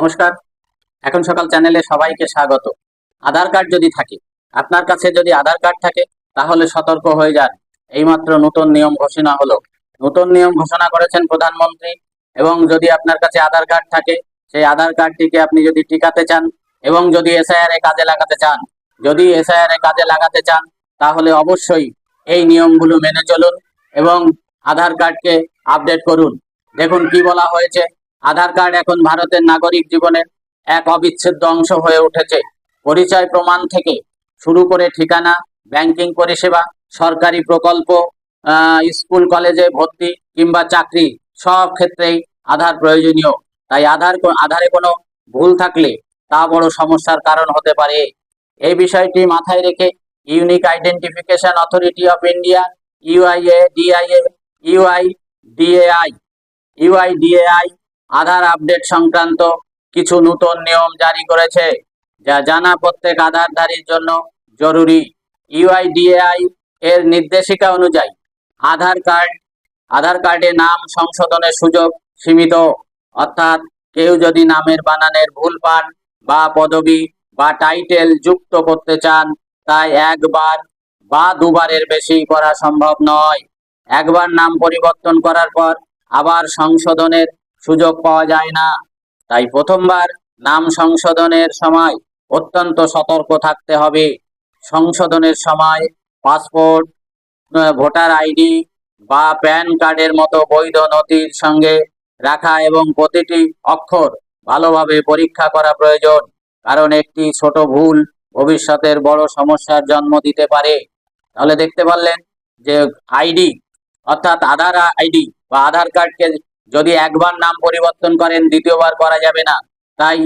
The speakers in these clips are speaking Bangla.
নমস্কার। এখন সকাল চ্যানেলে সবাইকে স্বাগত। আধার কার্ড যদি থাকে, আপনার কাছে যদি আধার কার্ড থাকে, তাহলে সতর্ক হয়ে যান। এইমাত্র নতুন নিয়ম ঘোষণা হলো। নতুন নিয়ম ঘোষণা করেছেন প্রধানমন্ত্রী এবং যদি আপনার কাছে আধার কার্ড থাকে, সেই আধার কার্ডটিকে আপনি যদি টিকাতে চান এবং যদি এসআইআর এ কাজে লাগাতে চান, যদি এসআইআর এ কাজে লাগাতে চান, তাহলে অবশ্যই এই নিয়মগুলো মেনে চলুন এবং আধার কার্ডকে আপডেট করুন। দেখুন কি বলা হয়েছে। আধার কার্ড এখন ভারতের নাগরিক জীবনের এক অবিচ্ছেদ্য অংশ হয়ে উঠেছে। পরিচয় প্রমাণ থেকে শুরু করে ঠিকানা, ব্যাংকিং পরিষেবা, সরকারি প্রকল্প স্কুল, কলেজে ভর্তি কিংবা চাকরি সব ক্ষেত্রেই আধার প্রয়োজনীয়। তাই আধার আধারে কোনো ভুল থাকলে তা বড় সমস্যার কারণ হতে পারে। এই বিষয়টি মাথায় রেখে unique identification authority of India, UIA, DIA UI DAI UIDAI Aadhaar update সংক্রান্ত কিছু নতুন নিয়ম জারি করেছে, যা জানা প্রত্যেক আধারধারীর জন্য জরুরি। ইউআইডিএআই এর নির্দেশিকা অনুযায়ী আধার কার্ড, আধার কার্ডে নাম সংশোধনের সুযোগ সীমিত। অর্থাৎ কেউ যদি নামের বানানের ভুল পান বা পদবি বা টাইটেল যুক্ত করতে চান, তাই একবার বা দুবারের বেশি করা সম্ভব নয়। একবার নাম পরিবর্তন করার পর আবার সংশোধনের সুযোগ পাওয়া যায় না। তাই প্রথমবার নাম সংশোধনের সময় অত্যন্ত সতর্ক থাকতে হবে। সংশোধনের সময় পাসপোর্ট, ভোটার আইডি বা প্যান কার্ডের মতো বৈধ নথির সঙ্গে রাখা এবং প্রতিটি অক্ষর ভালোভাবে পরীক্ষা করা প্রয়োজন, কারণ একটি ছোট ভুল ভবিষ্যতের বড় সমস্যার জন্ম দিতে পারে। তাহলে দেখতে পারলেন যে আইডি, অর্থাৎ আধার আইডি বা আধার কার্ডকে যদি একবার নাম পরিবর্তন করেন, দ্বিতীয়বার করা যাবে না। তাই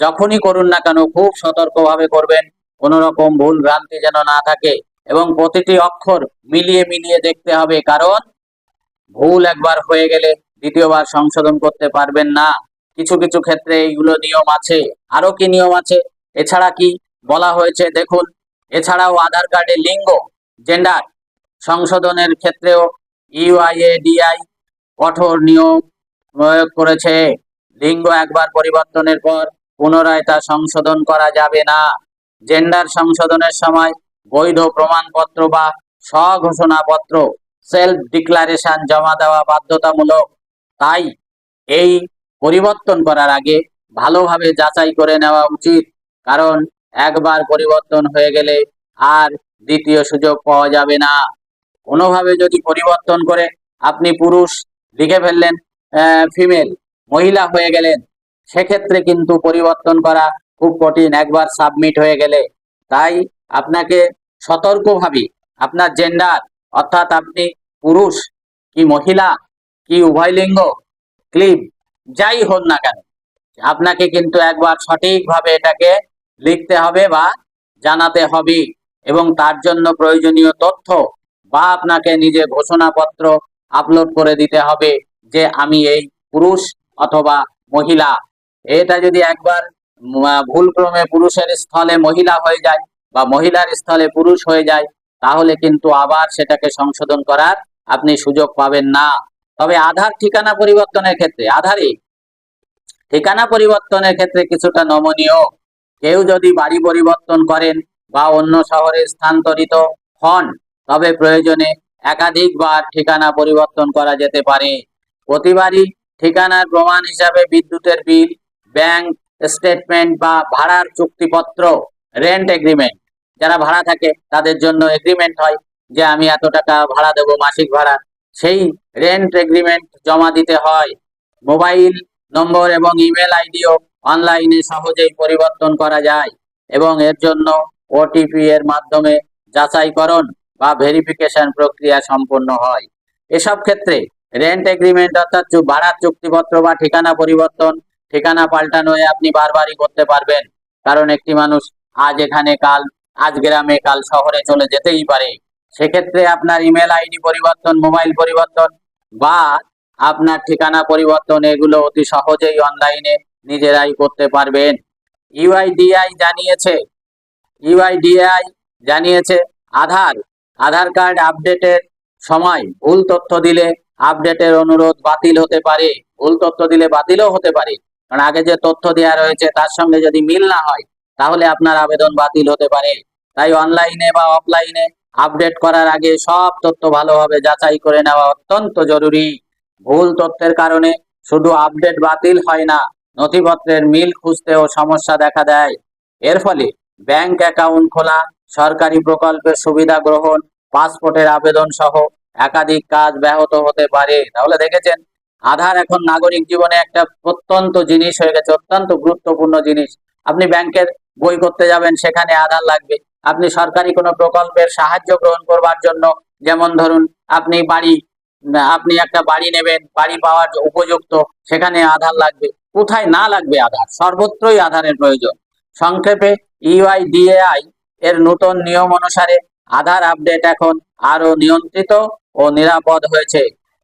যখনই করুন না কেন, খুব সতর্কভাবে করবেন। কোনো রকম ভুল ভ্রান্তি যেন না থাকে এবং প্রতিটি অক্ষর মিলিয়ে মিলিয়ে দেখতে হবে, কারণ ভুল একবার হয়ে গেলে দ্বিতীয়বার সংশোধন করতে পারবেন না। কিছু কিছু ক্ষেত্রে এইগুলো নিয়ম আছে। আরও কি নিয়ম আছে? এছাড়া কি বলা হয়েছে? দেখুন, এছাড়াও আধার কার্ডে লিঙ্গ, জেন্ডার, সংশোধনের ক্ষেত্রেও ইউআইএডিআই কঠোর নিয়ম প্রয়োগ করেছে। লিঙ্গ একবার পরিবর্তনের পর পুনরায় তা সংশোধন করা যাবে না। জেন্ডার সংশোধনের সময় বৈধ প্রমাণপত্র বা স্বঘোষণাপত্র সেলফ ডিক্লারেশন জমা দেওয়া বাধ্যতামূলক। তাই এই পরিবর্তন করার আগে ভালোভাবে যাচাই করে নেওয়া উচিত, কারণ একবার পরিবর্তন হয়ে গেলে আর দ্বিতীয় সুযোগ পাওয়া যাবে না। কোনোভাবে যদি পরিবর্তন করে আপনি পুরুষ লিখে ফেললেন ফিমেল মহিলা হয়ে গেলেন। সেক্ষেত্রে কিন্তু পরিবর্তন করা খুব কঠিন, একবার সাবমিট হয়ে গেলে। তাই আপনাকে সতর্কভাবে আপনার জেন্ডার অর্থাৎ আপনি পুরুষ, কি মহিলা, কি উভয় লিঙ্গ ক্লিপ যাই হন না কেন, আপনাকে কিন্তু একবার সঠিকভাবে এটাকে লিখতে হবে বা জানাতে হবে। এবং তার জন্য প্রয়োজনীয় তথ্য বা আপনাকে নিজে ঘোষণাপত্র আপলোড করে দিতে হবে যে আমি এই পুরুষ অথবা মহিলা। এটা যদি একবার ভুলক্রমে পুরুষের স্থলে মহিলা হয়ে যায় বা মহিলার স্থলে পুরুষ হয়ে যায়, তাহলে কিন্তু আবার সেটাকে সংশোধন করার আপনি সুযোগ পাবেন না। তবে আধার ঠিকানা পরিবর্তনের ক্ষেত্রে, আধারে ঠিকানা পরিবর্তনের ক্ষেত্রে কিছুটা নমনীয়। কেউ যদি বাড়ি পরিবর্তন করেন বা অন্য শহরে স্থানান্তরিত হন, তবে প্রয়োজনে একাধিকবার ঠিকানা পরিবর্তন করা যেতে পারে। প্রতিবারই ঠিকানার প্রমাণ হিসাবে বিদ্যুতের বিল, ব্যাংক স্টেটমেন্ট বা ভাড়ার চুক্তিপত্র, রেন্ট এগ্রিমেন্ট, যারা ভাড়া থাকে তাদের জন্য এগ্রিমেন্ট হয় যে আমি এত টাকা ভাড়া দেবো, মাসিক ভাড়া। সেই রেন্ট এগ্রিমেন্ট জমা দিতে হয়। মোবাইল নম্বর এবং ইমেল আইডিও অনলাইনে সহজেই পরিবর্তন করা যায় এবং এর জন্য ওটিপি এর মাধ্যমে যাচাইকরণ বা ভেরিফিকেশন প্রক্রিয়া সম্পন্ন হয়। এসব ক্ষেত্রে রেন্ট এগ্রিমেন্ট অর্থাৎ ভাড়ার চুক্তিপত্র বা ঠিকানা পরিবর্তন, ঠিকানা পাল্টানো আপনি বারবারই করতে পারবেন। কারণ একটি মানুষ আজ এখানে, কাল, আজ গ্রামে, কাল শহরে চলে যেতেই পারে। সেক্ষেত্রে আপনার ইমেল আইডি পরিবর্তন মোবাইল পরিবর্তন বা আপনার ঠিকানা পরিবর্তন, এগুলো অতি সহজেই অনলাইনে নিজেরাই করতে পারবেন। ইউআইডিআই জানিয়েছে। ইউআইডিআই জানিয়েছে, আধার আধার কার্ড আপডেটের সময় ভুল তথ্য দিলে আপডেটের অনুরোধ বাতিল হতে পারে। ভুল তথ্য দিলে বাতিলও হতে পারে। কারণ আগে যে তথ্য দেওয়া রয়েছে তার সঙ্গে যদি মিল না হয়, তাহলে আপনার আবেদন বাতিল হতে পারে। তাই অনলাইনে বা অফলাইনে আপডেট করার আগে সব তথ্য ভালোভাবে যাচাই করে নেওয়া অত্যন্ত জরুরি। ভুল তথ্যের কারণে শুধু আপডেট বাতিল হয় না, নথিপত্রের মিল খুঁজতেও সমস্যা দেখা দেয়। এর ফলে ব্যাংক অ্যাকাউন্ট খোলা, সরকারি প্রকল্পের সুবিধা গ্রহণ, পাসপোর্টের আবেদন সহ একাধিক কাজ ব্যাহত হতে পারে। তাহলে দেখেছেন, আধার এখন নাগরিক জীবনে একটা প্রত্যন্ত জিনিস হয়ে গেছে, অত্যন্ত গুরুত্বপূর্ণ জিনিস। আপনি ব্যাংকের বই করতে যাবেন, সেখানে আধার লাগবে। আপনি সরকারি কোনো প্রকল্পের সাহায্য গ্রহণ করবার জন্য, যেমন ধরুন, আপনি বাড়ি, আপনি একটা বাড়ি নেবেন, বাড়ি পাওয়ার উপযুক্ত, সেখানে আধার লাগবে। কোথায় না লাগবে আধার? সর্বত্রই আধারের প্রয়োজন। সংক্ষেপে ইউআইডিএআই এর নতুন নিয়ম অনুসারে আধার আপডেট এখন আরও নিয়ন্ত্রিত ও নিরাপদ হয়েছে।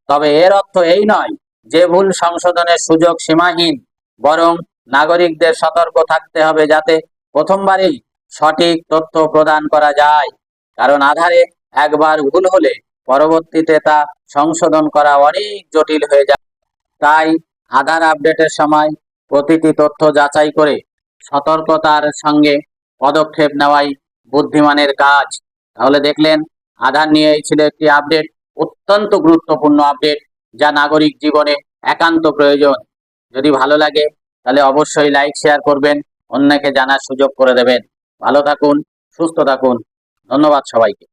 তবে এর অর্থ এই নয় যে ভুল সংশোধনের সুযোগ সীমাহীন, বরং নাগরিকদের সতর্ক থাকতে হবে যাতে প্রথমবারেই সঠিক তথ্য প্রদান করা যায়। কারণ আধারে একবার ভুল হলে পরবর্তীতে তা সংশোধন করা অনেক জটিল হয়ে যায়। তাই আধার আপডেটের সময় প্রতিটি তথ্য যাচাই করে সতর্কতার সঙ্গে পদক্ষেপ নেওয়াই বুদ্ধিমানের কাজ। তাহলে দেখলেন, আধার নিয়ে এই ছিল একটি আপডেট, অত্যন্ত গুরুত্বপূর্ণ আপডেট, যা নাগরিক জীবনে একান্ত প্রয়োজন। যদি ভালো লাগে, তাহলে অবশ্যই লাইক, শেয়ার করবেন, অন্যকে জানার সুযোগ করে দেবেন। ভালো থাকুন, সুস্থ থাকুন। ধন্যবাদ সবাইকে।